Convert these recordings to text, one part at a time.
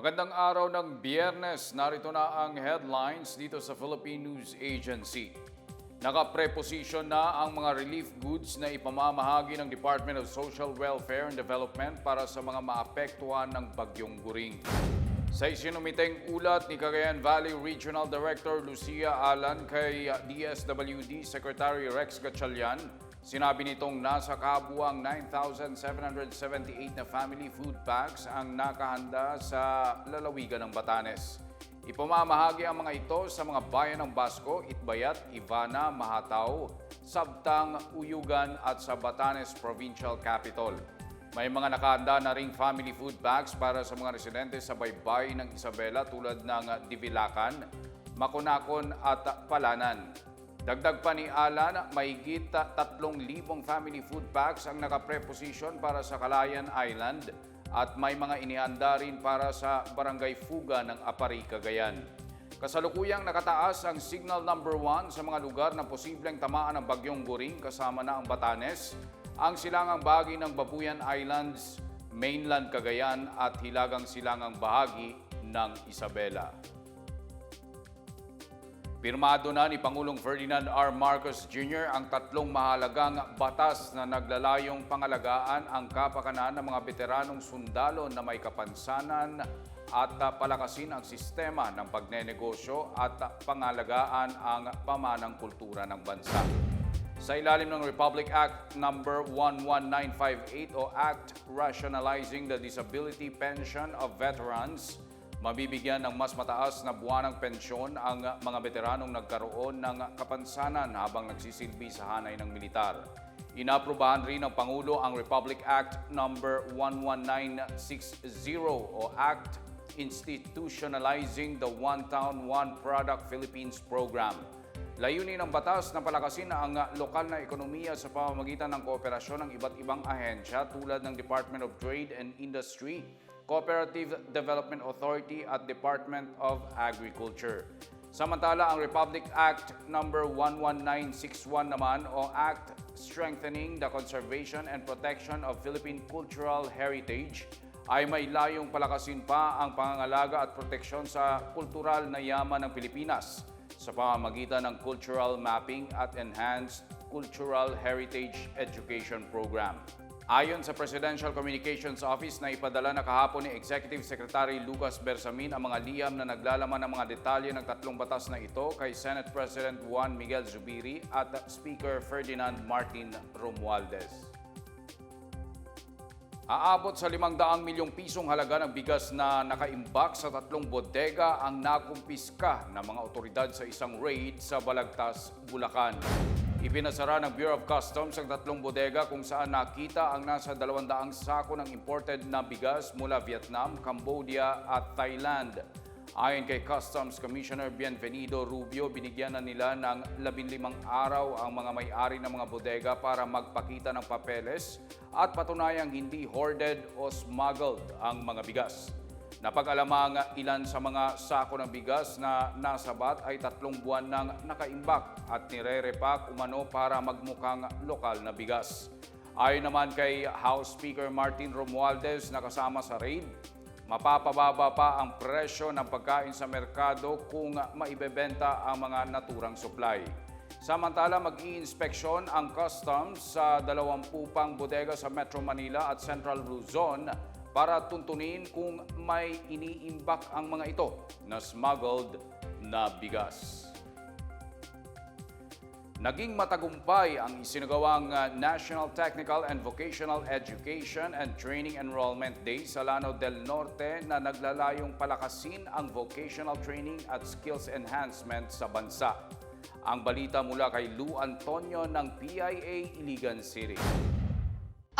Magandang araw ng biyernes. Narito na ang headlines dito sa Philippine News Agency. Nakapreposition na ang mga relief goods na ipamamahagi ng Department of Social Welfare and Development para sa mga maapektuhan ng bagyong guring. Sa isinumiteng ulat ni Cagayan Valley Regional Director Lucia Alan kay DSWD Secretary Rex Gatchalian, sinabi nitong nasa kabuang 9,778 na family food packs ang nakahanda sa lalawigan ng Batanes. Ipamamahagi ang mga ito sa mga bayan ng Basco, Itbayat, Ivana, Mahataw, Sabtang, Uyugan at sa Batanes Provincial Capital. May mga nakahanda na ring family food bags para sa mga residente sa baybay ng Isabela tulad ng Divilacan, Makunakon at Palanan. Dagdag pa ni Alan, mahigit 3,000 family food bags ang nakapreposition para sa Calayan Island at may mga inihanda rin para sa Barangay Fuga ng Apari, Cagayan. Kasalukuyang nakataas ang signal number 1 sa mga lugar na posibleng tamaan ng bagyong Guring kasama na ang Batanes, ang silangang bahagi ng Babuyan Islands, mainland Cagayan at hilagang silangang bahagi ng Isabela. Pirmado na ni Pangulong Ferdinand R. Marcos Jr. ang tatlong mahalagang batas na naglalayong pangalagaan ang kapakanan ng mga veteranong sundalo na may kapansanan at palakasin ang sistema ng pagnenegosyo at pangalagaan ang pamanang kultura ng bansa. Sa ilalim ng Republic Act No. 11958 o Act Rationalizing the Disability Pension of Veterans, mabibigyan ng mas mataas na buwanang pensyon ang mga veteranong nagkaroon ng kapansanan habang nagsisilbi sa hanay ng militar. Inaprubahan rin ng Pangulo ang Republic Act No. 11960 o Act Institutionalizing the One Town, One Product Philippines Program. Layunin ng batas na palakasin ang lokal na ekonomiya sa pamamagitan ng kooperasyon ng iba't ibang ahensya tulad ng Department of Trade and Industry, Cooperative Development Authority at Department of Agriculture. Samantala, ang Republic Act No. 11961 naman o Act Strengthening the Conservation and Protection of Philippine Cultural Heritage ay may layong palakasin pa ang pangangalaga at proteksyon sa kultural na yaman ng Pilipinas sa pamamagitan ng cultural mapping at enhanced cultural heritage education program. Ayon sa Presidential Communications Office na ipadala na kahapon ni Executive Secretary Lucas Bersamin ang mga liyam na naglalaman ng mga detalye ng tatlong batas na ito kay Senate President Juan Miguel Zubiri at Speaker Ferdinand Martin Romualdez. Aabot sa 500 milyong pisong halaga ng bigas na nakaimbak sa tatlong bodega ang nakumpiska ng mga otoridad sa isang raid sa Balagtas, Bulacan. Ipinasara ng Bureau of Customs ang tatlong bodega kung saan nakita ang nasa 200 sako ng imported na bigas mula Vietnam, Cambodia at Thailand. Ayon kay Customs Commissioner Bienvenido Rubio, binigyan na nila ng 15 araw ang mga may-ari ng mga bodega para magpakita ng papeles at patunayang hindi hoarded o smuggled ang mga bigas. Napag-alamang ilan sa mga sako ng bigas na nasabat ay tatlong buwan nang nakaimbak at nire-repack umano para magmukhang lokal na bigas. Ayon naman kay House Speaker Martin Romualdez na kasama sa raid, mapapababa pa ang presyo ng pagkain sa merkado kung maibebenta ang mga naturang supply. Samantala, mag-i-inspeksyon ang customs sa 20 pang bodega sa Metro Manila at Central Luzon para tuntunin kung may iniimbak ang mga ito na smuggled na bigas. Naging matagumpay ang isinagawang uh, National Technical and Vocational Education and Training Enrollment Day sa Lanao del Norte na naglalayong palakasin ang vocational training at skills enhancement sa bansa. Ang balita mula kay Lou Antonio ng PIA Iligan City.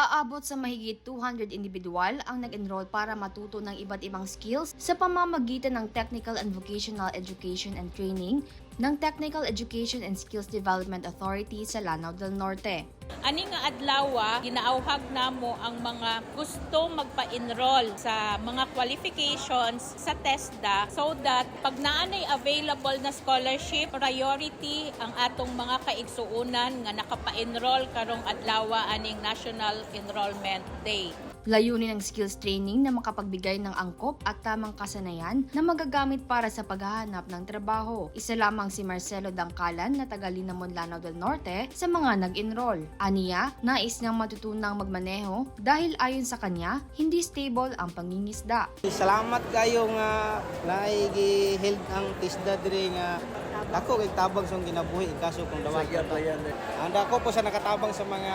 Aabot sa mahigit 200 individual ang nag-enroll para matuto ng iba't ibang skills sa pamamagitan ng Technical and Vocational Education and Training ng Technical Education and Skills Development Authority sa Lanao del Norte. Ani nga adlaw ginaawhag namo ang mga gusto magpa-enroll sa mga qualifications sa TESDA so that pag naanay available na scholarship priority ang atong mga kaigsuunan nga nakapa-enroll karong adlaw aning National Enrollment Day. Layunin ng skills training na makapagbigay ng angkop at tamang kasanayan na magagamit para sa paghahanap ng trabaho. Isa lamang si Marcelo Dangkalan na taga Linamon, Lanao del Norte sa mga nag-enroll. Aniya, nais niyang matutunang magmaneho dahil ayon sa kanya, hindi stable ang pangingisda. Salamat kayo nga naigi-held ang tisda diri nga ako kay tabang sa ginabuhi kaso kung dawat Ang dako po sa nakatabang sa mga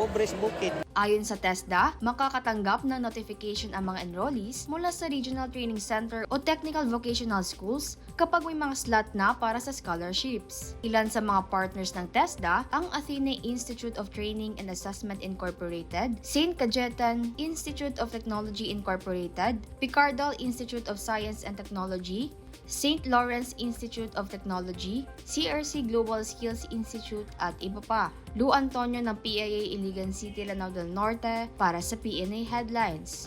pobres bukid. Ayon sa TESDA, makakatanggap ng notification ang mga enrollees mula sa Regional Training Center o Technical Vocational Schools kapag may mga slot na para sa scholarships. Ilan sa mga partners ng TESDA ang Athene Institute of Training and Assessment Incorporated, St. Cajetan Institute of Technology Incorporated, Picardal Institute of Science and Technology, St. Lawrence Institute of Technology, CRC Global Skills Institute at iba pa. Lou Antonio ng PIA Iligan City, Lanao del Norte para sa PNA Headlines.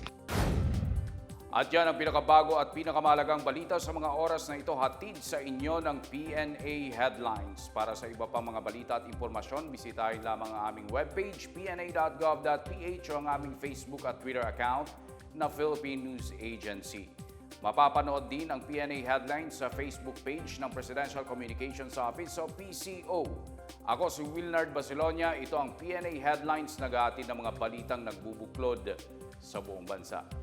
At yan ang pinakabago at pinakamalagang balita sa mga oras na ito hatid sa inyo ng PNA Headlines. Para sa iba pang mga balita at impormasyon, bisitahin lamang ang aming webpage pna.gov.ph o ang aming Facebook at Twitter account na Philippine News Agency. Mapapanood din ang PNA Headlines sa Facebook page ng Presidential Communications Office o PCO. Ako si Wilnard Basilonia, ito ang PNA Headlines nag ng mga balitang nagbubuklod sa buong bansa.